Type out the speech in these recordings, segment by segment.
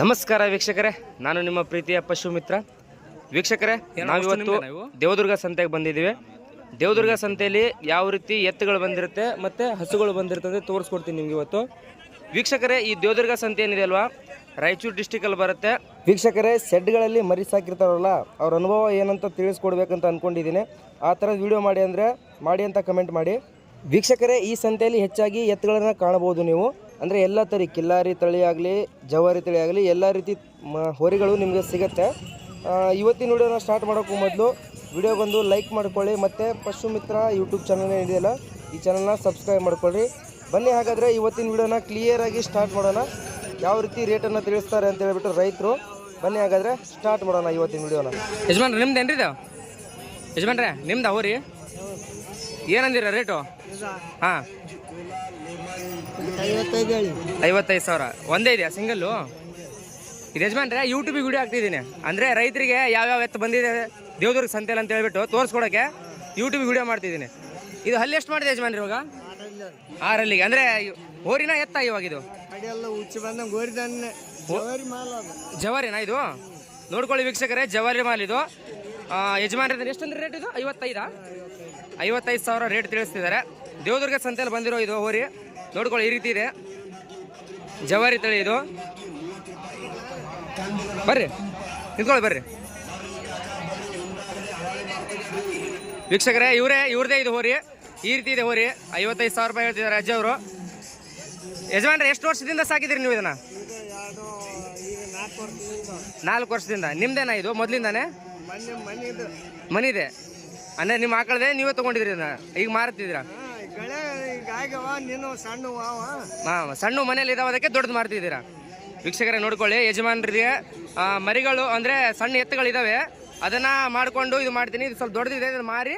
ನಮಸ್ಕಾರ ವೀಕ್ಷಕರೇ ನಾನು ನಿಮ್ಮ ಪ್ರೀತಿಯ ಪಶು ಮಿತ್ರ ವೀಕ್ಷಕರೇ ನಾವಿವತ್ತು ದೇವದುರ್ಗ ಸಂತೆಗೆ ಬಂದಿದ್ದೀವಿ. ದೇವದುರ್ಗ ಸಂತೆಯಲ್ಲಿ ಯಾವ ರೀತಿ ಎತ್ತುಗಳು ಬಂದಿರುತ್ತೆ ಮತ್ತು ಹಸುಗಳು ಬಂದಿರುತ್ತೆ ಅಂತ ತೋರಿಸ್ಕೊಡ್ತೀನಿ ನಿಮ್ಗೆ ಇವತ್ತು. ವೀಕ್ಷಕರೇ ಈ ದೇವದುರ್ಗ ಸಂತೆ ಏನಿದೆ ಅಲ್ವಾ? ರಾಯಚೂರು ಡಿಸ್ಟಿಕಲ್ಲಿ ಬರುತ್ತೆ. ವೀಕ್ಷಕರೇ ಸೆಡ್ಗಳಲ್ಲಿ ಮರಿ ಸಾಕಿರ್ತಾರಲ್ಲ ಅವ್ರ ಅನುಭವ ಏನಂತ ತಿಳಿಸ್ಕೊಡ್ಬೇಕಂತ ಅಂದ್ಕೊಂಡಿದ್ದೀನಿ ಆ ಥರದ ವಿಡಿಯೋ ಮಾಡಿ ಅಂದರೆ ಮಾಡಿ ಅಂತ ಕಮೆಂಟ್ ಮಾಡಿ. ವೀಕ್ಷಕರೇ ಈ ಸಂತೆಯಲ್ಲಿ ಹೆಚ್ಚಾಗಿ ಎತ್ತುಗಳನ್ನು ಕಾಣಬಹುದು ನೀವು. ಅಂದರೆ ಎಲ್ಲ ತರಿ ಕಿಲ್ಲಾರಿ ತಳಿ ಆಗಲಿ ಜವಾರಿ ತಳಿ ಆಗಲಿ ಎಲ್ಲ ರೀತಿ ಮ ಹೊರಿಗಳು ನಿಮಗೆ ಸಿಗುತ್ತೆ. ಇವತ್ತಿನ ವಿಡಿಯೋನ ಸ್ಟಾರ್ಟ್ ಮಾಡೋಕ್ಕೂ ಮೊದಲು ವಿಡಿಯೋ ಬಂದು ಲೈಕ್ ಮಾಡ್ಕೊಳ್ಳಿ. ಮತ್ತು ಪಶು ಮಿತ್ರ ಯೂಟ್ಯೂಬ್ ಚಾನಲ್ ಇದೆಯಲ್ಲ ಈ ಚಾನಲ್ನ ಸಬ್ಸ್ಕ್ರೈಬ್ ಮಾಡ್ಕೊಳ್ಳಿ ಬನ್ನಿ ಹಾಗಾದರೆ ಇವತ್ತಿನ ವಿಡಿಯೋನ ಕ್ಲಿಯರಾಗಿ ಸ್ಟಾರ್ಟ್ ಮಾಡೋಣ. ಯಾವ ರೀತಿ ರೇಟನ್ನು ತಿಳಿಸ್ತಾರೆ ಅಂತ ಹೇಳ್ಬಿಟ್ಟು ರೈತರು ಬನ್ನಿ ಹಾಗಾದರೆ ಸ್ಟಾರ್ಟ್ ಮಾಡೋಣ ಇವತ್ತಿನ ವಿಡಿಯೋನ. ಯಜಮಾನ್ರಿ ನಿಮ್ದು ಏನ್ರಿ ಇದು? ಯಜಮಾನ್ರೆ ನಿಮ್ದು ಅವ್ರಿ? ಏನಂದಿರ ರೇಟು ಹಾಂ. ಐವತ್ತೈದು ಸಾವಿರ. ಒಂದೇ ಇದೆಯಾ ಸಿಂಗಲ್ಲು ಇದು ಯಜಮಾನ್ರೆ ಯೂಟ್ಯೂಬಿಗೆ ವಿಡಿಯೋ ಹಾಕ್ತಿದ್ದೀನಿ. ಅಂದರೆ ರೈತರಿಗೆ ಯಾವ್ಯಾವ ಎತ್ತು ಬಂದಿದೆ ದೇವದುರ್ಗ ಸಂತೆಲ್ ಅಂತ ಹೇಳ್ಬಿಟ್ಟು ತೋರಿಸ್ಕೊಡೋಕ್ಕೆ ಯೂಟ್ಯೂಬಿಗೆ ವಿಡಿಯೋ ಮಾಡ್ತಿದ್ದೀನಿ. ಇದು ಹಲ್ಲಿ ಎಷ್ಟು ಮಾಡಿದೆ ಯಜಮಾನ್ರಿ ಇವಾಗ? ಆರಲ್ಲಿಗೆ. ಅಂದರೆ ಓರಿನ ಎತ್ತ ಇವಾಗ ಇದು? ಜವಾರಿನ ಇದು? ನೋಡ್ಕೊಳ್ಳಿ ವೀಕ್ಷಕರೇ ಜವಾರಿ ಮಾಲ್ ಇದು. ಯಜಮಾನ್ರಿ ಎಷ್ಟೊಂದು ರೇಟ್ ಇದು? ಐವತ್ತೈದಾ? ಐವತ್ತೈದು ಸಾವಿರ ರೇಟ್ ತಿಳಿಸ್ತಿದ್ದಾರೆ. ದೇವದುರ್ಗ ಸಂತೆಯಲ್ಲಿ ಬಂದಿರೋ ಇದು ಹೋರಿ ನೋಡ್ಕೊಳ್ಳಿ ಈ ರೀತಿ ಇದೆ. ಜವಾರಿ ತಳಿ ಇದು. ಬರ್ರಿ ನಿಂತ್ಕೊಳ್ಳಿ ಬರ್ರಿ. ವೀಕ್ಷಕರೇ ಇವರೇ ಇವ್ರದೇ ಇದು ಹೋರಿ. ಈ ರೀತಿ ಇದೆ ಹೋರಿ. ಐವತ್ತೈದು ಸಾವಿರ ರೂಪಾಯಿ ಹೇಳ್ತಿದ್ದಾರೆ ಅಜ್ಜ ಅವರು. ಯಜಮಾನ್ರೆ ಎಷ್ಟು ವರ್ಷದಿಂದ ಸಾಕಿದ್ರಿ ನೀವು ಇದನ್ನ? ನಾಲ್ಕು ವರ್ಷದಿಂದ. ನಿಮ್ದೇನಾ ಇದು ಮೊದಲಿಂದಾನೆ? ಮನೆದು. ಮನಿದೆ. ಅಂದ್ರೆ ನಿಮ್ಮ ಆಕಳದೆ ನೀವೇ ತಗೊಂಡಿದ್ರಿ ಇದನ್ನ. ಈಗ ಮಾರ್ತಿದ್ದೀರಾ ನೀನು ಸಣ್ಣ ಹಾಂ, ಸಣ್ಣ ಮನೇಲಿ ಇದಾವ, ಅದಕ್ಕೆ ದೊಡ್ಡದು ಮಾಡ್ತಿದ್ದೀರಾ? ವೀಕ್ಷಕರೇ, ನೋಡ್ಕೊಳ್ಳಿ, ಯಜಮಾನರಿಗೆ ಮರಿಗಳು ಅಂದರೆ ಸಣ್ಣ ಎತ್ತುಗಳಿದಾವೆ. ಅದನ್ನು ಮಾಡಿಕೊಂಡು ಇದು ಮಾಡ್ತೀನಿ. ಇದು ಸ್ವಲ್ಪ ದೊಡ್ಡದಿದೆ, ಇದನ್ನ ಮಾರಿ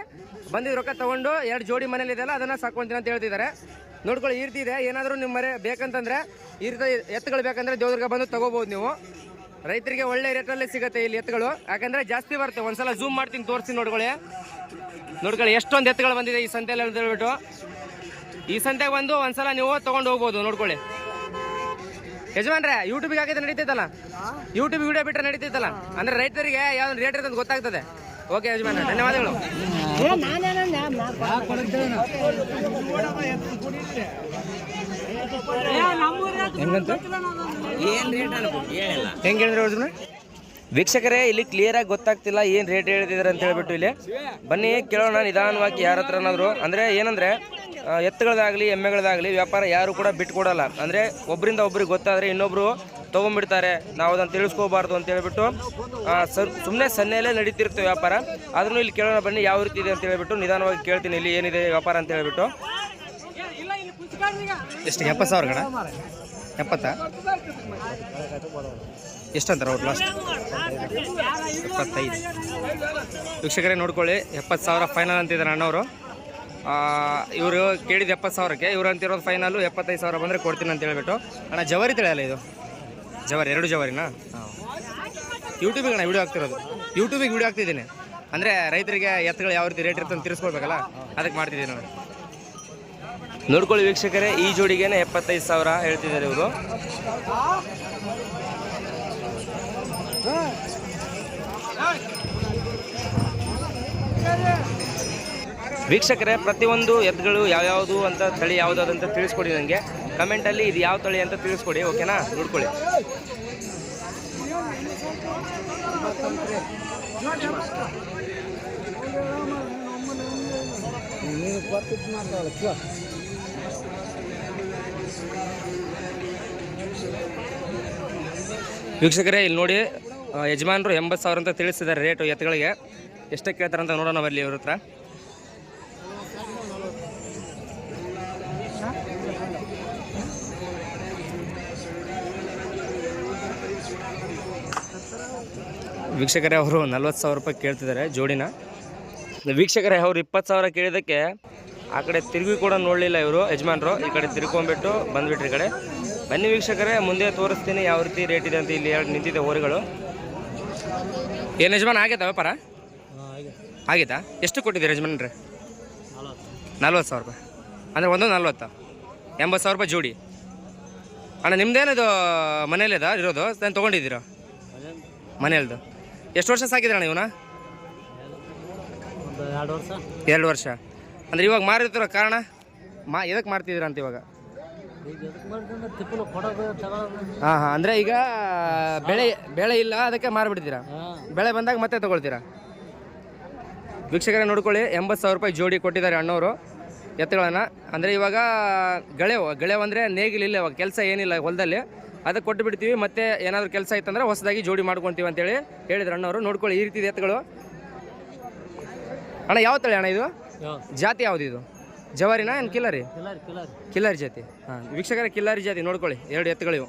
ಬಂದಿದ್ದು ರೊಕ್ಕ ತಗೊಂಡು ಎರಡು ಜೋಡಿ ಮನೇಲಿ ಇದೆಯಲ್ಲ, ಅದನ್ನು ಸಾಕೊಂತೀನಿ ಅಂತ ಹೇಳ್ತಿದ್ದಾರೆ. ನೋಡ್ಕೊಳ್ಳಿ, ಈ ರೀತಿ ಇದೆ. ಏನಾದರೂ ನಿಮ್ಮ ಮರೆ ಬೇಕಂತಂದ್ರೆ, ಈ ರೀತಿ ಎತ್ತುಗಳು ಬೇಕಂದ್ರೆ ದೇವದುರ್ಗ ಬಂದು ತಗೋಬಹುದು ನೀವು. ರೈತರಿಗೆ ಒಳ್ಳೆ ರೇಟಲ್ಲಿ ಸಿಗುತ್ತೆ ಇಲ್ಲಿ ಎತ್ತುಗಳು. ಯಾಕಂದ್ರೆ ಜಾಸ್ತಿ ಬರುತ್ತೆ. ಒಂದ್ಸಲ ಝೂಮ್ ಮಾಡ್ತೀನಿ ತೋರಿಸಿ ನೋಡ್ಕೊಳ್ಳಿ. ನೋಡ್ಕೊಳ್ಳಿ ಎಷ್ಟೊಂದು ಎತ್ತುಗಳು ಬಂದಿದೆ ಈ ಸಂತೆಯಲ್ಲಿ ಅಂತ ಹೇಳ್ಬಿಟ್ಟು. ಈ ಸಂತೆಗೆ ಬಂದು ಒಂದ್ಸಲ ನೀವು ತೊಗೊಂಡು ಹೋಗ್ಬೋದು ನೋಡ್ಕೊಳ್ಳಿ. ಯಜಮಾನ್ರೆ ಯೂಟ್ಯೂಬಿಗೆ ಹಾಕಿದ್ರೆ ನಡೀತೈತಲ್ಲ? ಯೂಟ್ಯೂಬ್ ವಿಡಿಯೋ ಬಿಟ್ಟರೆ ನಡೀತೈತಲ್ಲ? ಅಂದ್ರೆ ರೈತರಿಗೆ ಯಾವ ರೇಟ್ ಇರ್ತದೆ ಗೊತ್ತಾಗ್ತದೆ. ಓಕೆ ಯಜಮಾನ್ ಧನ್ಯವಾದಗಳು. ಹೆಂಗೆ ಹೇಳಿದ್ರೆ ವೀಕ್ಷಕರೇ, ಇಲ್ಲಿ ಕ್ಲಿಯರ್ ಆಗಿ ಗೊತ್ತಾಗ್ತಿಲ್ಲ ಏನು ರೇಟ್ ಹೇಳ್ತಿದ್ದಾರೆ ಅಂತ ಹೇಳ್ಬಿಟ್ಟು ಇಲ್ಲಿ. ಬನ್ನಿ, ಕೇಳೋಣ ನಿಧಾನವಾಗಿ ಯಾರ ಹತ್ರನಾದ್ರು. ಅಂದರೆ ಏನಂದರೆ ಎತ್ತುಗಳದಾಗಲಿ, ಎಮ್ಮೆಗಳದಾಗಲಿ ವ್ಯಾಪಾರ ಯಾರು ಕೂಡ ಬಿಟ್ಕೊಡಲ್ಲ ಅಂದರೆ ಒಬ್ಬರಿಂದ ಒಬ್ರಿಗೆ ಗೊತ್ತಾದರೆ ಇನ್ನೊಬ್ಬರು ತೊಗೊಂಡ್ಬಿಡ್ತಾರೆ ನಾವು ಅದನ್ನು ತಿಳಿಸ್ಕೋಬಾರ್ದು ಅಂತ ಹೇಳ್ಬಿಟ್ಟು ಸುಮ್ಮನೆ ಸನ್ನೆಯಲ್ಲೇ ನಡೀತಿರುತ್ತೆ ವ್ಯಾಪಾರ. ಆದ್ರೂ ಇಲ್ಲಿ ಕೇಳೋಣ ಬನ್ನಿ ಯಾವ ರೀತಿ ಇದೆ ಅಂತ ಹೇಳ್ಬಿಟ್ಟು ನಿಧಾನವಾಗಿ ಕೇಳ್ತೀನಿ ಇಲ್ಲಿ ಏನಿದೆ ವ್ಯಾಪಾರ ಅಂತ ಹೇಳ್ಬಿಟ್ಟು. ಎಷ್ಟು, ಎಪ್ಪತ್ತು ಸಾವಿರ ಕಣ? ಎಪ್ಪತ್ತಾ? ಎಷ್ಟಂತಾರೆ ಅವ್ರು ಲಾಸ್ಟ್ ಎಪ್ಪತ್ತೈದು ವೀಕ್ಷಕರೇ, ನೋಡ್ಕೊಳ್ಳಿ. ಎಪ್ಪತ್ತು ಸಾವಿರ ಫೈನಲ್ ಅಂತಿದ್ದಾರೆ ಅಣ್ಣವರು. ಇವರು ಕೇಳಿದ ಎಪ್ಪತ್ತು ಸಾವಿರಕ್ಕೆ, ಇವ್ರು ಅಂತಿರೋದು ಫೈನಲು ಎಪ್ಪತ್ತೈದು ಸಾವಿರ ಬಂದರೆ ಕೊಡ್ತೀನಿ ಅಂತ ಹೇಳ್ಬಿಟ್ಟು. ಅಣ್ಣ, ಜವರಿ ತಿಳಿಯಲ್ಲ ಇದು? ಜವರಿ, ಎರಡು ಜವಾರಿನಾ? ಯೂಟ್ಯೂಬಿಗೆ ಅಣ್ಣ ವಿಡಿಯೋ ಆಗ್ತಿರೋದು ಯೂಟ್ಯೂಬಿಗೆ ವಿಡಿಯೋ ಹಾಕ್ತಿದ್ದೀನಿ. ಅಂದರೆ ರೈತರಿಗೆ ಎತ್ತುಗಳು ಯಾವ ರೀತಿ ರೇಟ್ ಇರುತ್ತೆ ಅಂತ ತಿರ್ಸ್ಕೊಳ್ಬೇಕಲ್ಲ? ಅದಕ್ಕೆ ಮಾಡ್ತಿದ್ದೀನಿ ನಾನು. ನೋಡ್ಕೊಳ್ಳಿ ವೀಕ್ಷಕರೇ, ಈ ಜೋಡಿಗೆ ಎಪ್ಪತ್ತೈದು ಸಾವಿರ ಹೇಳ್ತಿದ್ದಾರೆ ಇವರು. ವೀಕ್ಷಕರೇ, ಪ್ರತಿಯೊಂದು ಎತ್ತುಗಳು ಯಾವ್ಯಾವುದು ಅಂತ ತಳಿ ಯಾವ್ದಾದ್ರು ಅಂತ ತಿಳಿಸ್ಕೊಡಿ ನನಗೆ ಕಮೆಂಟಲ್ಲಿ ಇದು ಯಾವ ತಳಿ ಅಂತ ತಿಳಿಸ್ಕೊಡಿ ಓಕೆನಾ ನೋಡ್ಕೊಳ್ಳಿ. ವೀಕ್ಷಕರೇ, ಇಲ್ಲಿ ನೋಡಿ ಯಜಮಾನರು ಎಂಬತ್ತು ಸಾವಿರ ಅಂತ ತಿಳಿಸಿದ್ದಾರೆ ರೇಟು ಎತ್ತುಗಳಿಗೆ. ಎಷ್ಟಕ್ಕೆ ಕೇಳ್ತಾರೆ ಅಂತ ನೋಡೋಣ ಬರಲಿ ಇವ್ರ ಹತ್ರ. ವೀಕ್ಷಕರೇ, ಅವರು ನಲ್ವತ್ತು ಸಾವಿರ ರೂಪಾಯಿ ಕೇಳ್ತಿದ್ದಾರೆ ಜೋಡಿನ. ವೀಕ್ಷಕರೇ, ಅವರು ಇಪ್ಪತ್ತು ಸಾವಿರ ಕೇಳಿದ್ದಕ್ಕೆ ಆ ಕಡೆ ತಿರುಗಿ ಕೂಡ ನೋಡಲಿಲ್ಲ ಇವರು, ಯಜಮಾನರು. ಈ ಕಡೆ ತಿರ್ಕೊಂಡ್ಬಿಟ್ಟು ಬಂದ್ಬಿಟ್ರಿ ಈ ಕಡೆ. ಬನ್ನಿ ವೀಕ್ಷಕರೇ, ಮುಂದೆ ತೋರಿಸ್ತೀನಿ ಯಾವ ರೀತಿ ರೇಟ್ ಇದೆ ಅಂತ ಇಲ್ಲಿ ಎರಡು ನಿಂತಿದೆ ಹೋರಿಗಳು ಏನು ಯಜಮಾನ ಆಗೈತಾ ವ್ಯಾಪಾರ? ಆಗೈತಾ? ಎಷ್ಟು ಕೊಟ್ಟಿದ್ದೀರಿ ಯಜಮಾನ್ರೆ ನಲ್ವತ್ತು. ಸಾವಿರ ರೂಪಾಯಿ. ಅಂದರೆ ಒಂದು ನಲ್ವತ್ತು. ಎಂಬತ್ತು ಸಾವಿರ ರೂಪಾಯಿ ಜೋಡಿ. ಅಣ್ಣ ನಿಮ್ದೇನದು ಮನೇಲಿದ ಇರೋದು? ನಾನು ತೊಗೊಂಡಿದ್ದೀರ? ಮನೆಯಲ್ದು. ಎಷ್ಟು ವರ್ಷ ಸಾಕಿದ್ರಣ್ಣ ಇವನ ಎರಡು ವರ್ಷ. ಅಂದರೆ ವರ್ಷ. ಅಂದ್ರೆ ಇವಾಗ ಮಾರಿರ್ತಿರೋ ಕಾರಣ? ಮಾ ಎದಕ್ಕೆ ಮಾಡ್ತಿದ್ದೀರಾ ಅಂತ ಇವಾಗ? ಹಾಂ ಹಾಂ. ಅಂದರೆ ಈಗ ಬೆಳೆ ಬೆಳೆ ಇಲ್ಲ ಅದಕ್ಕೆ ಮಾರಿಬಿಡ್ತೀರಾ? ಬೆಳೆ ಬಂದಾಗ ಮತ್ತೆ ತಗೊಳ್ತೀರಾ? ವೀಕ್ಷಕರೇ ನೋಡ್ಕೊಳ್ಳಿ. ಎಂಬತ್ತು ಸಾವಿರ ರೂಪಾಯಿ ಜೋಡಿ ಕೊಟ್ಟಿದ್ದಾರೆ ಅಣ್ಣವರು. ಎತ್ತುಗಳನ್ನು. ಅಂದರೆ ಇವಾಗ ಗಳೆವು ಗಳೆವು ಅಂದರೆ ನೇಗಿಲಿಲ್ಲ ಇವಾಗ ಕೆಲಸ ಏನಿಲ್ಲ ಹೊಲದಲ್ಲಿ. ಅದಕ್ಕೆ ಕೊಟ್ಟು ಬಿಡ್ತೀವಿ ಮತ್ತೆ ಏನಾದರೂ ಕೆಲಸ ಇತ್ತಂದ್ರೆ ಹೊಸದಾಗಿ ಜೋಡಿ ಮಾಡ್ಕೊತೀವಿ ಅಂತೇಳಿ ಹೇಳಿದ್ರು ಅಣ್ಣವರು. ನೋಡ್ಕೊಳ್ಳಿ ಈ ರೀತಿ ಎತ್ತುಗಳು. ಅಣ್ಣ ಯಾವ ತಳಿ ಅಣ್ಣ ಇದು? ಜಾತಿ ಯಾವ್ದು ಇದು? ಜವಾರಿನಾ ಏನು ಕಿಲ್ಲರಿ ಕಿಲ್ಲಾರಿ ಜಾತಿ. ಹಾಂ ವೀಕ್ಷಕರ ಕಿಲ್ಲಾರಿ ಜಾತಿ ನೋಡ್ಕೊಳ್ಳಿ. ಎರಡು ಎತ್ತುಗಳಿವು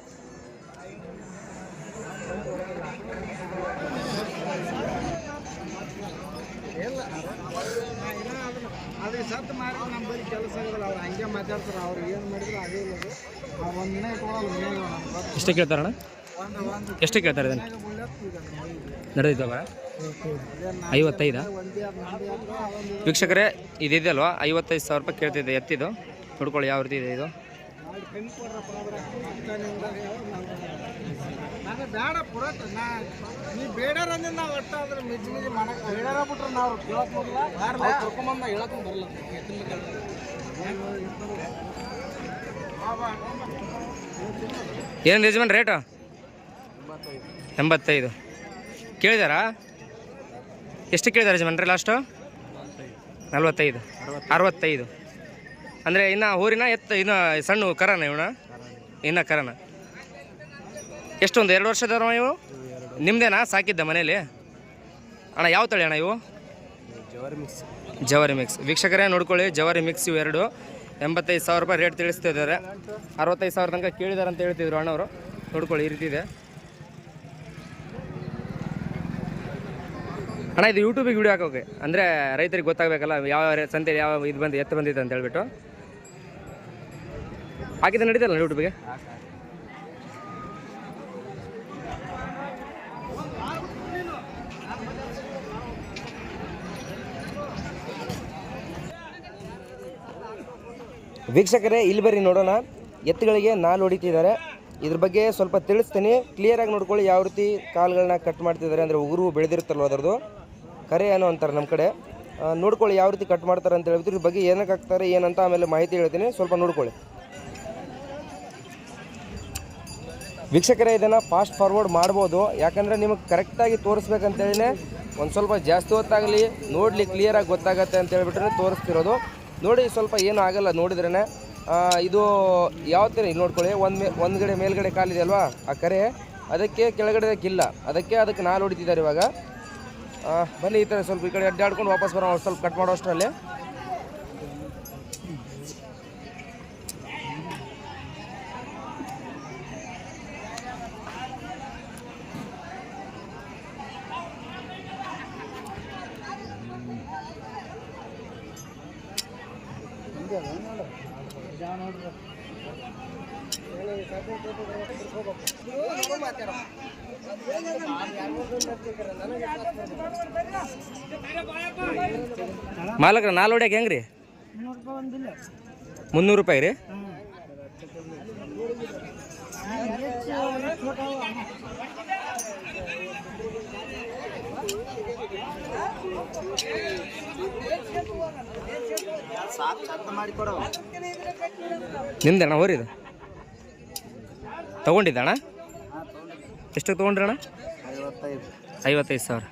ಅದಕ್ಕೆ ಸತ್ತು ಮಾರಿ ನಮ್ಮ ಬರೀ ಕೆಲಸ ಅವ್ರು ಹಂಗೆ ಮಾತಾಡ್ತಾರೆ ಅವ್ರು ಏನು ಮಾಡಿದ್ರು ಅದೇ ಇಲ್ಲ ಅವ್ರು ಮೇಲ್ ಕೇಳ್ತಾರಣ್ಣ? ಎಷ್ಟು ಕೇಳ್ತಾರೆ ಇದನ್ನು. ನಡೆದಿದ್ದಾವ ಐವತ್ತೈದ ವೀಕ್ಷಕರೇ ಇದಿದೆಯಲ್ವಾ ಐವತ್ತೈದು ಸಾವಿರ ರೂಪಾಯಿ ಕೇಳ್ತಿದ್ದೆ ಎತ್ತಿದು ನೋಡ್ಕೊಳ್ಳಿ ಯಾವ ರೀತಿ ಇದೆ ಇದು ಏನು ಯಜಮಾನ್ ರೇಟು ಎಂಬತ್ತೈದು. ಕೇಳಿದಾರಾ? ಎಷ್ಟು ಕೇಳಿದಾರೆ ಜಮನ್ರಿ ಲಾಸ್ಟು ನಲ್ವತ್ತೈದು. ಅರವತ್ತೈದು. ಅಂದರೆ ಇನ್ನು ಊರಿನ ಎತ್ತ ಇನ್ನು ಸಣ್ಣ ಕರನ ಇವನ? ಇನ್ನು ಕರನ. ಎಷ್ಟೊಂದು ಎರಡು ವರ್ಷದವ ಇವು? ನಿಮ್ಮದೇನಾ ಸಾಕಿದ್ದ ಮನೇಲಿ ಅಣ್ಣ ಯಾವ ತಳಿ ಅಣ್ಣ ಇವು? ಜವಾರಿ ಮಿಕ್ಸ್ ಜವಾರಿ ಮಿಕ್ಸ್ ವೀಕ್ಷಕರೇ ನೋಡ್ಕೊಳ್ಳಿ ಜವಾರಿ ಮಿಕ್ಸ್ ಇವು ಎರಡು. ಎಂಬತ್ತೈದು ಸಾವಿರ ರೂಪಾಯಿ ರೇಟ್ ತಿಳಿಸ್ತಿದ್ದಾರೆ ಅರವತ್ತೈದು ಸಾವಿರ ತನಕ ಕೇಳಿದಾರೆ ಅಂತ ಹೇಳ್ತಿದ್ರು ಅಣ್ಣವರು. ನೋಡ್ಕೊಳ್ಳಿ ಈ ರೀತಿ ಇದೆ. ಅಣ್ಣ, ಇದು ಯೂಟ್ಯೂಬಿಗೆ ವಿಡಿಯೋ ಹಾಕೋಕೆ. ಅಂದರೆ ರೈತರಿಗೆ ಗೊತ್ತಾಗಬೇಕಲ್ಲ, ಯಾವ ಸಂತೆ ಯಾವ ಇದು ಬಂದು, ಎತ್ತು ಬಂದಿದೆ ಅಂತ ಹೇಳ್ಬಿಟ್ಟು. ಹಾಕಿದ್ದು ನಡೀತಲ್ಲ ಯೂಟ್ಯೂಬಿಗೆ ವೀಕ್ಷಕರೇ, ಇಲ್ಲಿ ಬರ್ರಿ ನೋಡೋಣ. ಎತ್ತುಗಳಿಗೆ ನಾಲ್ ಹೊಡಿತಿದ್ದಾರೆ. ಇದ್ರ ಬಗ್ಗೆ ಸ್ವಲ್ಪ ತಿಳಿಸ್ತೀನಿ. ಕ್ಲಿಯರಾಗಿ ನೋಡ್ಕೊಳ್ಳಿ ಯಾವ ರೀತಿ ಕಾಲುಗಳನ್ನ ಕಟ್ ಮಾಡ್ತಿದ್ದಾರೆ. ಅಂದರೆ ಉಗುರು ಬೆಳೆದಿರುತ್ತಲ್ವ ಅದರದ್ದು. ಕರೆ ಏನೋ ಅಂತಾರೆ ನಮ್ಮ ಕಡೆ. ನೋಡ್ಕೊಳ್ಳಿ ಯಾವ ರೀತಿ ಕಟ್ ಮಾಡ್ತಾರೆ ಅಂತ ಹೇಳ್ಬಿಟ್ಟು ಇದ್ರ ಬಗ್ಗೆ ಏನಕ್ಕೆ ಹಾಕ್ತಾರೆ, ಏನಂತ ಆಮೇಲೆ ಮಾಹಿತಿ ಹೇಳ್ತೀನಿ. ಸ್ವಲ್ಪ ನೋಡ್ಕೊಳ್ಳಿ. ವೀಕ್ಷಕರೇ, ಇದನ್ನು ಫಾಸ್ಟ್ ಫಾರ್ವರ್ಡ್ ಮಾಡ್ಬೋದು. ಯಾಕಂದರೆ ನಿಮಗೆ ಕರೆಕ್ಟಾಗಿ ತೋರಿಸ್ಬೇಕಂತೇಳಿನೇ ಒಂದು ಸ್ವಲ್ಪ ಜಾಸ್ತಿ ಹೊತ್ತಾಗಲಿ, ನೋಡಲಿ ಕ್ಲಿಯರಾಗಿ ಗೊತ್ತಾಗತ್ತೆ ಅಂತ ಹೇಳ್ಬಿಟ್ರೆ ತೋರಿಸ್ತಿರೋದು. ನೋಡಿ, ಸ್ವಲ್ಪ ಏನು ಆಗಲ್ಲ ನೋಡಿದ್ರೇ ಇದು ಯಾವ ಥರ ಇಲ್ಲಿ ನೋಡ್ಕೊಳ್ಳಿ. ಒಂದು ಮೇ, ಒಂದು ಕಡೆ ಮೇಲ್ಗಡೆ ಕಾಲಿದೆ ಅಲ್ವಾ ಆ ಕರೆ. ಅದಕ್ಕೆ ಕೆಳಗಡೆ ಕಿಲ್ಲ ಅದಕ್ಕೆ ಅದಕ್ಕೆ ನಾಲ್ ಹೊಡಿತಿದ್ದಾರೆ ಇವಾಗ. ಬನ್ನಿ ಈ ಥರ ಸ್ವಲ್ಪ ಈ ಕಡೆ ಅಡ್ಡಾಡ್ಕೊಂಡು ವಾಪಸ್ ಬರೋಣ ಸ್ವಲ್ಪ ಕಟ್ ಮಾಡೋ ಅಷ್ಟರಲ್ಲಿ. ಮಾಲಕ್ರ ನಾಲ್ ಹೊಡ್ಯಾಕ ಹೆಂಗ್ರಿ? ಮುನ್ನೂರು ರೂಪಾಯಿ ರೀ? ನಿಮ್ದಣ್ಣ ಹೋರಿದು? ತಗೊಂಡಿದ್ದಣ್ಣ? ಎಷ್ಟು ತೊಗೊಂಡ್ರಣ್ಣ? ಐವತ್ತೈದು ಸಾವಿರ.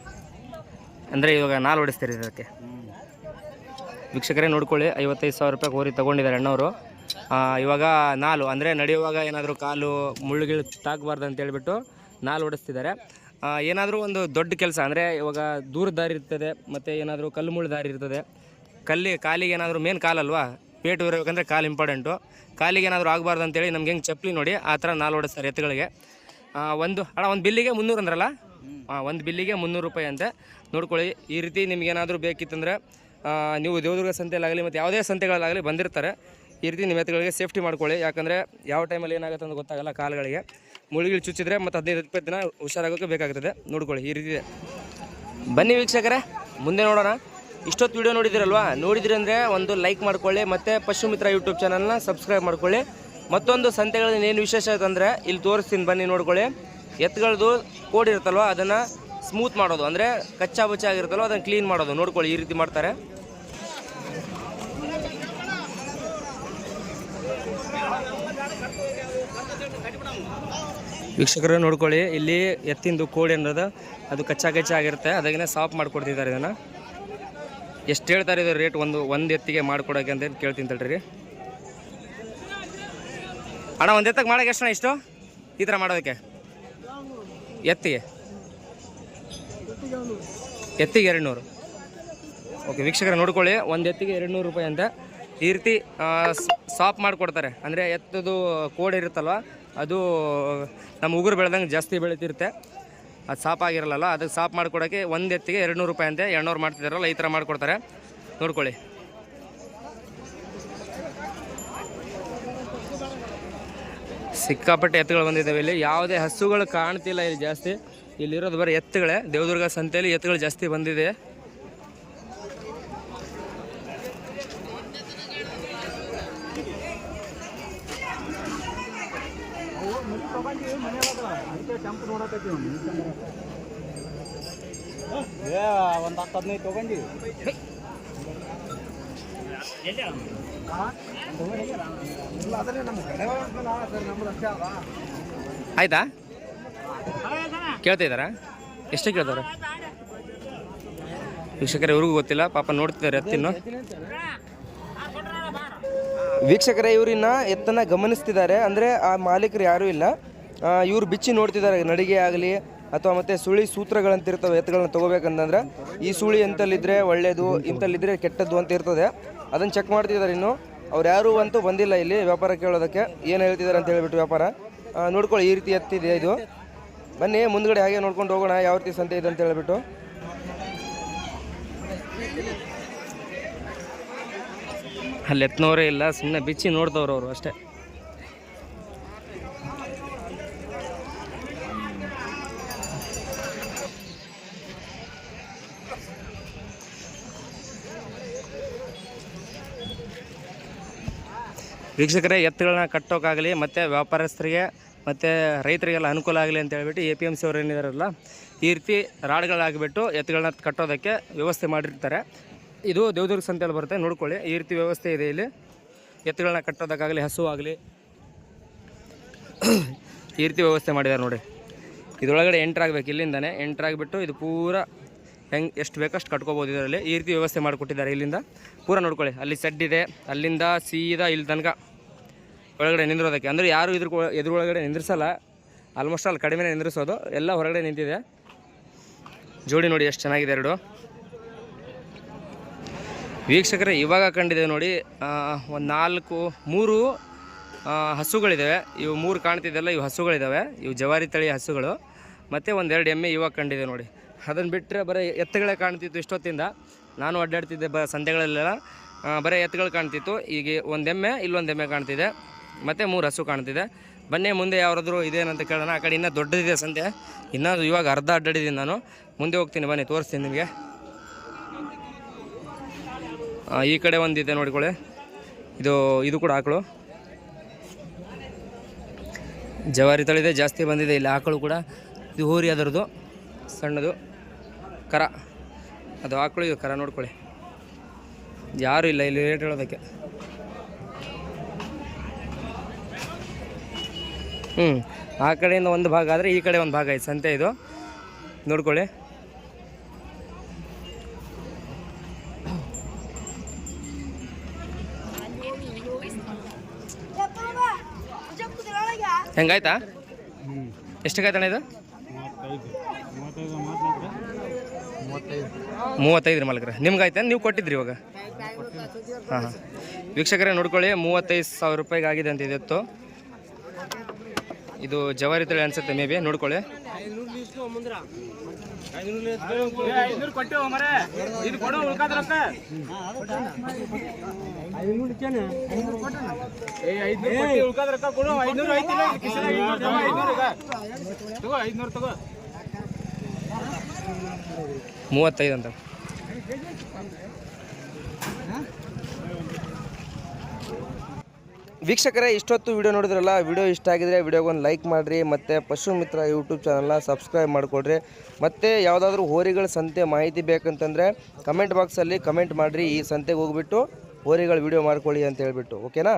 ಅಂದರೆ ಇವಾಗ ನಾಲ್ ಹೊಡಿಸ್ತೀರಿ ಇದಕ್ಕೆ? ವೀಕ್ಷಕರೇ ನೋಡ್ಕೊಳ್ಳಿ, ಐವತ್ತೈದು ಸಾವಿರ ರೂಪಾಯಿ ಹೋರಿ ತೊಗೊಂಡಿದ್ದಾರೆ ಅಣ್ಣವರು. ಇವಾಗ ನಾಲು, ಅಂದರೆ ನಡೆಯುವಾಗ ಏನಾದರೂ ಕಾಲು ಮುಳ್ಳುಗಿಳು ತಾಕಬಾರ್ದು ಅಂತ ಹೇಳ್ಬಿಟ್ಟು ನಾಲು ಹೊಡಿಸ್ತಿದ್ದಾರೆ. ಏನಾದರೂ ಒಂದು ದೊಡ್ಡ ಕೆಲಸ, ಅಂದರೆ ಇವಾಗ ದೂರ ದಾರಿ ಇರ್ತದೆ, ಮತ್ತು ಏನಾದರೂ ಕಲ್ಲು ಮುಳ್ಳು ದಾರಿ ಇರ್ತದೆ. ಕಲ್ಲಿ, ಕಾಲಿಗೆ ಏನಾದರೂ ಮೇನ್ ಕಾಲಲ್ವಾ? ಪೇಟು ಇರಬೇಕಂದ್ರೆ ಕಾಲು ಇಂಪಾರ್ಟೆಂಟು ಕಾಲಿಗೆ ಏನಾದರೂ ಆಗಬಾರ್ದು ಅಂತೇಳಿ ನಮ್ಗೆ ಹೆಂಗೆ ಚಪ್ಪಲಿ ನೋಡಿ ಆ ಥರ ನಾಲ್ ಹೊಡಿಸ್ತಾರೆ ಎತ್ತುಗಳಿಗೆ. ಒಂದು, ಅಣ್ಣ, ಒಂದು ಬಿಲ್ಲಿಗೆ ಮುನ್ನೂರು ಅಂದ್ರಲ್ಲ? ಹಾಂ ಒಂದು ಬಿಲ್ಲಿಗೆ ಮುನ್ನೂರು ರೂಪಾಯಿ ಅಂತೆ. ನೋಡ್ಕೊಳ್ಳಿ, ಈ ರೀತಿ ನಿಮ್ಗೇನಾದರೂ ಬೇಕಿತ್ತಂದ್ರೆ ನೀವು ದೇವದುರ್ಗ ಸಂತೆಯಲ್ಲಾಗಲಿ ಮತ್ತು ಯಾವುದೇ ಸಂತೆಗಳಲ್ಲಾಗಲಿ ಬಂದಿರ್ತಾರೆ. ಈ ರೀತಿ ನಿಮ್ಮ ಎತ್ತುಗಳಿಗೆ ಸೇಫ್ಟಿ ಮಾಡ್ಕೊಳ್ಳಿ. ಯಾಕಂದರೆ ಯಾವ ಟೈಮಲ್ಲಿ ಏನಾಗುತ್ತೆ ಅಂತ ಗೊತ್ತಾಗಲ್ಲ ಕಾಲುಗಳಿಗೆ. ಮುಳುಗಿಲು ಚುಚ್ಚಿದ್ರೆ ಮತ್ತು ಹದಿನೈದು ಇಪ್ಪತ್ತು ದಿನ ಹುಷಾರಾಗೋಕ್ಕೆ ಬೇಕಾಗ್ತದೆ. ನೋಡ್ಕೊಳ್ಳಿ, ಈ ರೀತಿ ಬನ್ನಿ ವೀಕ್ಷಕರೇ, ಮುಂದೆ ನೋಡೋಣ. ಇಷ್ಟೊತ್ತು ವಿಡಿಯೋ ನೋಡಿದಿರಲ್ವಾ? ನೋಡಿದ್ರಿ ಅಂದರೆ ಒಂದು ಲೈಕ್ ಮಾಡ್ಕೊಳ್ಳಿ, ಮತ್ತು ಪಶು ಮಿತ್ರ ಯೂಟ್ಯೂಬ್ ಚಾನಲ್ನ ಸಬ್ಸ್ಕ್ರೈಬ್ ಮಾಡ್ಕೊಳ್ಳಿ. ಮತ್ತೊಂದು ಸಂತೆಗಳಲ್ಲಿ ಏನು ವಿಶೇಷ ಅಂತಂದರೆ ಇಲ್ಲಿ ತೋರಿಸ್ತೀನಿ, ಬನ್ನಿ ನೋಡ್ಕೊಳ್ಳಿ. ಎತ್ತುಗಳದು ಕೋಡ್ ಅದನ್ನು ಸ್ಮೂತ್ ಮಾಡೋದು. ಅಂದರೆ ಕಚ್ಚಾ ಬಚ್ಚಾ ಆಗಿರುತ್ತಲ್ವ? ಅದನ್ನು ಕ್ಲೀನ್ ಮಾಡೋದು. ನೋಡ್ಕೊಳ್ಳಿ, ಈ ರೀತಿ ಮಾಡ್ತಾರೆ. ವೀಕ್ಷಕರು, ನೋಡ್ಕೊಳ್ಳಿ. ಇಲ್ಲಿ ಎತ್ತಿಂದು ಕೋಡ್ ಅನ್ನೋದು ಅದು ಕಚ್ಚಾ ಕಚ್ಚಾ ಆಗಿರುತ್ತೆ. ಅದಕ್ಕೆ ಸಾಫ್ ಮಾಡಿಕೊಡ್ತಿದ್ದಾರೆ ಇದನ್ನು. ಎಷ್ಟು ಹೇಳ್ತಾರೆ ಇದು ರೇಟ್ ಒಂದು ಒಂದು ಎತ್ತಿಗೆ ಮಾಡಿಕೊಡೋಕೆ ಅಂತ ಕೇಳ್ತೀನಿ ತಡ್ರಿ. ಅಣ್ಣ, ಒಂದು ಎತ್ತಕ್ಕೆ ಮಾಡೋಕೆ ಎಷ್ಟು ಇಷ್ಟು? ಈ ಥರ ಮಾಡೋದಕ್ಕೆ. ಎತ್ತಿಗೆ? ಎತ್ತಿಗೆ ಎರಡು ನೂರು ಓಕೆ ವೀಕ್ಷಕರ, ನೋಡ್ಕೊಳ್ಳಿ. ಒಂದು ಎತ್ತಿಗೆ ಎರಡು ನೂರು ರೂಪಾಯಿ ಅಂತ. ಈ ರೀತಿ ಸಾಪ್ ಮಾಡಿಕೊಡ್ತಾರೆ. ಅಂದರೆ ಎತ್ತದು ಕೋಡ್ ಇರುತ್ತಲ್ವ? ಅದು ನಮ್ಮ ಉಗುರು ಬೆಳೆದಂಗೆ ಜಾಸ್ತಿ ಬೆಳೀತಿರುತ್ತೆ. ಅದು ಸಾಪ್ ಆಗಿರಲ್ಲ ಅದಕ್ಕೆ ಸಾಪ್ ಮಾಡಿಕೊಡೋಕ್ಕೆ ಒಂದು ಎತ್ತಿಗೆ ಎರಡು ನೂರು ರೂಪಾಯಿ ಅಂತೆ. ಎರಡುನೂರು ಮಾಡ್ತಿದ್ದಾರಲ್ಲ ಈ ಥರ ಮಾಡಿಕೊಡ್ತಾರೆ. ನೋಡ್ಕೊಳ್ಳಿ. ಸಿಕ್ಕಾಪಟ್ಟೆ ಎತ್ತುಗಳು ಬಂದಿದ್ದಾವೆ. ಇಲ್ಲಿ ಯಾವುದೇ ಹಸುಗಳು ಕಾಣ್ತಿಲ್ಲ ಇಲ್ಲಿ ಜಾಸ್ತಿ. ಇಲ್ಲಿರೋದು ಬರೀ ಎತ್ತುಗಳೇ. ದೇವದುರ್ಗ ಸಂತೆಯಲ್ಲಿ ಎತ್ತುಗಳು ಜಾಸ್ತಿ ಬಂದಿದೆ. ಒಂದು ಹತ್ತು ಹದಿನೈದು ತೊಗೊಂಡಿ. ಆಯ್ತಾ? ಕೇಳ್ತಾ ಇದ್ದಾರಾ? ಎಷ್ಟು ಕೇಳ್ತಾರೆ ವೀಕ್ಷಕರೇ, ಇವ್ರಿಗೂ ಗೊತ್ತಿಲ್ಲ. ಪಾಪ ನೋಡ್ತಿದ್ದಾರೆ ಎತ್ತಿನ್ನು. ವೀಕ್ಷಕರೇ, ಇವರಿನ್ನ ಎತ್ತನ್ನ ಗಮನಿಸ್ತಿದ್ದಾರೆ. ಅಂದರೆ ಆ ಮಾಲೀಕರು ಯಾರೂ ಇಲ್ಲ. ಇವ್ರು ಬಿಚ್ಚಿ ನೋಡ್ತಿದ್ದಾರೆ. ನಡಿಗೆ ಆಗಲಿ ಅಥವಾ ಮತ್ತೆ ಸುಳಿ ಸೂತ್ರಗಳಂತಿರ್ತವೆ, ಎತ್ತುಗಳನ್ನ ತೊಗೋಬೇಕಂತಂದ್ರೆ, ಈ ಸುಳಿ ಎಂತಲ್ಲಿದ್ರೆ ಒಳ್ಳೇದು, ಇಂತಲ್ಲಿದ್ರೆ ಕೆಟ್ಟದ್ದು ಅಂತ ಇರ್ತದೆ. ಅದನ್ನು ಚೆಕ್ ಮಾಡ್ತಿದ್ದಾರೆ ಇನ್ನು. ಅವ್ರು ಯಾರು ಅಂತೂ ಬಂದಿಲ್ಲ ಇಲ್ಲಿ ವ್ಯಾಪಾರ ಕೇಳೋದಕ್ಕೆ. ಏನು ಹೇಳ್ತಿದ್ದಾರೆ ಅಂತ ಹೇಳಿಬಿಟ್ಟು ವ್ಯಾಪಾರ. ನೋಡ್ಕೊಳ್ಳಿ, ಈ ರೀತಿ ಎತ್ತಿದೆ ಇದು? ಬನ್ನಿ, ಮುಂದ್ಗಡೆ ಹಾಗೆ ನೋಡ್ಕೊಂಡು ಹೋಗೋಣ, ಯಾವ ರೀತಿ ಸಂತೆ ಇದೆ ಅಂತ ಹೇಳಿಬಿಟ್ಟು. ಅಲ್ಲಿ ಎತ್ತನವರೇ ಇಲ್ಲ ಸುಮ್ಮನೆ ಬಿಚ್ಚಿ ನೋಡ್ತವ್ರು ಅವರು ಅಷ್ಟೇ. ವೀಕ್ಷಕರೇ, ಎತ್ತುಗಳನ್ನ ಕಟ್ಟೋಕ್ಕಾಗಲಿ ಮತ್ತು ವ್ಯಾಪಾರಸ್ಥರಿಗೆ, ಮತ್ತು ರೈತರಿಗೆಲ್ಲ ಅನುಕೂಲ ಆಗಲಿ ಅಂತ ಹೇಳ್ಬಿಟ್ಟು ಎ ಪಿ ಎಂ ಸಿ ಅವ್ರು ಏನಿದಾರಲ್ಲ, ಈ ರೀತಿ ರಾಡ್ಗಳಾಗಿಬಿಟ್ಟು ಎತ್ತುಗಳನ್ನ ಕಟ್ಟೋದಕ್ಕೆ ವ್ಯವಸ್ಥೆ ಮಾಡಿರ್ತಾರೆ. ಇದು ದೇವದುರ್ಗ ಸಂತೆಯಲ್ಲಿ ಬರುತ್ತೆ, ನೋಡ್ಕೊಳ್ಳಿ, ಈ ರೀತಿ ವ್ಯವಸ್ಥೆ ಇದೆ ಇಲ್ಲಿ. ಎತ್ತುಗಳನ್ನ ಕಟ್ಟೋದಕ್ಕಾಗಲಿ, ಹಸು ಆಗಲಿ. ಈ ರೀತಿ ವ್ಯವಸ್ಥೆ ಮಾಡಿದ್ದಾರೆ ನೋಡಿ. ಇದರೊಳಗಡೆ ಎಂಟ್ರ್ ಆಗಬೇಕು, ಇಲ್ಲಿಂದನೇ ಎಂಟ್ರ್ ಆಗಿಬಿಟ್ಟು ಇದು ಪೂರ ಹೆಂಗೆ, ಎಷ್ಟು ಬೇಕಷ್ಟು ಕಟ್ಕೋಬೋದು ಇದರಲ್ಲಿ. ಈ ರೀತಿ ವ್ಯವಸ್ಥೆ ಮಾಡಿಕೊಟ್ಟಿದ್ದಾರೆ ಇಲ್ಲಿಂದ. ಪೂರ ನೋಡ್ಕೊಳ್ಳಿ, ಅಲ್ಲಿ ಸೆಡ್ ಇದೆ, ಅಲ್ಲಿಂದ ಸೀದಾ ಇಲ್ಲಿ ತನಕ. ಒಳಗಡೆ ನಿಂದಿರೋದಕ್ಕೆ. ಅಂದರೆ ಯಾರು ಇದ್ರ ಎದುರೊಳಗಡೆ ನಿಂದಿರ್ಸಲ್ಲ. ಆಲ್ಮೋಸ್ಟ್ ಅಲ್ಲಿ ಕಡಿಮೆ ನಿಂದಿರಿಸೋದು. ಎಲ್ಲ ಹೊರಗಡೆ ನಿಂತಿದೆ. ಜೋಡಿ ನೋಡಿ ಎಷ್ಟು ಚೆನ್ನಾಗಿದೆ ಎರಡು. ವೀಕ್ಷಕರೇ, ಇವಾಗ ಕಂಡಿದೆ ನೋಡಿ ಒಂದು ನಾಲ್ಕು, ಮೂರು ಹಸುಗಳಿದ್ದಾವೆ ಇವು ಮೂರು ಕಾಣ್ತಿದ್ದೆಲ್ಲ, ಇವು ಹಸುಗಳಿದ್ದಾವೆ ಇವು ಜವಾರಿ ತಳಿ ಹಸುಗಳು. ಮತ್ತು ಒಂದೆರಡು ಎಮ್ಮೆ ಇವಾಗ ಕಂಡಿದೆ ನೋಡಿ. ಅದನ್ನು ಬಿಟ್ಟರೆ ಬರೀ ಎತ್ತುಗಳೇ ಕಾಣ್ತಿತ್ತು ಇಷ್ಟೊತ್ತಿಂದ. ನಾನು ಅಡ್ಡಾಡ್ತಿದ್ದೆ ಬ ಸಂತೆಗಳಲ್ಲೆಲ್ಲ. ಬರೀ ಎತ್ತುಗಳು ಕಾಣ್ತಿತ್ತು. ಈಗ ಒಂದು ಎಮ್ಮೆ, ಇಲ್ಲೊಂದು ಎಮ್ಮೆ ಕಾಣ್ತಿದೆ. ಮತ್ತು ಮೂರು ಹಸು ಕಾಣ್ತಿದೆ. ಬನ್ನಿ, ಮುಂದೆ ಯಾರಾದರೂ ಇದೇನಂತ ಕೇಳೋಣ. ಆ ಕಡೆ ಇನ್ನೂ ದೊಡ್ಡದಿದೆ ಸಂತೆ. ಇನ್ನೂ ಇವಾಗ ಅರ್ಧ ಅಡ್ಡಾಡಿದ್ದೀನಿ ನಾನು. ಮುಂದೆ ಹೋಗ್ತೀನಿ, ಬನ್ನಿ, ತೋರಿಸ್ತೀನಿ ನಿಮಗೆ. ಈ ಕಡೆ ಒಂದಿದೆ ನೋಡಿಕೊಳ್ಳಿ. ಇದು ಇದು ಕೂಡ ಆಕಳು. ಜವಾರಿ ತಳಿದೆ, ಜಾಸ್ತಿ ಬಂದಿದೆ ಇಲ್ಲಿ ಆಕಳು ಕೂಡ. ಇದು ಹೋರಿ ಅದರದು ಸಣ್ಣದು. ಕರ. ಅದು ಆಕಳು, ಇದು ಕರ ನೋಡ್ಕೊಳ್ಳಿ. ಯಾರು ಇಲ್ಲ ಇಲ್ಲಿ, ರೇಟ್ ಹೇಳೋದಕ್ಕೆ. ಹ್ಞೂ ಆ ಕಡೆಯಿಂದ ಒಂದು ಭಾಗ ಆದರೆ ಈ ಕಡೆ ಒಂದು ಭಾಗ ಐತೆ ಸಂತೆ ಇದು. ನೋಡ್ಕೊಳ್ಳಿ. ಹೆಂಗಾಯ್ತಾ? ಎಷ್ಟಕ್ಕಾಯ್ತಣ್ಣ ಇದು? ಮೂವತ್ತೈದು ರೀ ಮಾಲಕ್ರೆ. ನಿಮ್ಗೆ ಆಯ್ತಾ ನೀವು ಕೊಟ್ಟಿದ್ರಿ ಇವಾಗ? ಹಾಂ ಹಾಂ. ವೀಕ್ಷಕರೇ, ನೋಡ್ಕೊಳ್ಳಿ. ಮೂವತ್ತೈದು ಸಾವಿರ ರೂಪಾಯಿಗೆ ಆಗಿದೆ ಅಂತ ಇದೆತ್ತು ಇದು ಜವಾರಿ ತಳಿ ಅನ್ಸುತ್ತೆ ಮೇ ಬಿ ನೋಡ್ಕೊಳ್ಳಿ ಮೂವತ್ತೈದು ಅಂತ. ವೀಕ್ಷಕರೇ, ಇಷ್ಟೊತ್ತು ವಿಡಿಯೋ ನೋಡಿದ್ರಲ್ಲ ವಿಡಿಯೋ ಇಷ್ಟ ಆಗಿದ್ರೆ ವಿಡಿಯೋಗೊಂದು ಲೈಕ್ ಮಾಡಿರಿ, ಮತ್ತು ಪಶು ಮಿತ್ರ ಯೂಟ್ಯೂಬ್ ಚಾನಲ್ನ ಸಬ್ಸ್ಕ್ರೈಬ್ ಮಾಡಿಕೊಡ್ರಿ. ಮತ್ತು ಯಾವುದಾದ್ರೂ ಹೋರಿಗಳ ಸಂತೆ ಮಾಹಿತಿ ಬೇಕಂತಂದರೆ ಕಮೆಂಟ್ ಬಾಕ್ಸಲ್ಲಿ ಕಮೆಂಟ್ ಮಾಡಿರಿ, ಈ ಸಂತೆಗೆ ಹೋಗ್ಬಿಟ್ಟು ಹೋರಿಗಳ ವಿಡಿಯೋ ಮಾಡ್ಕೊಳ್ಳಿ ಅಂತ ಹೇಳ್ಬಿಟ್ಟು ಓಕೆನಾ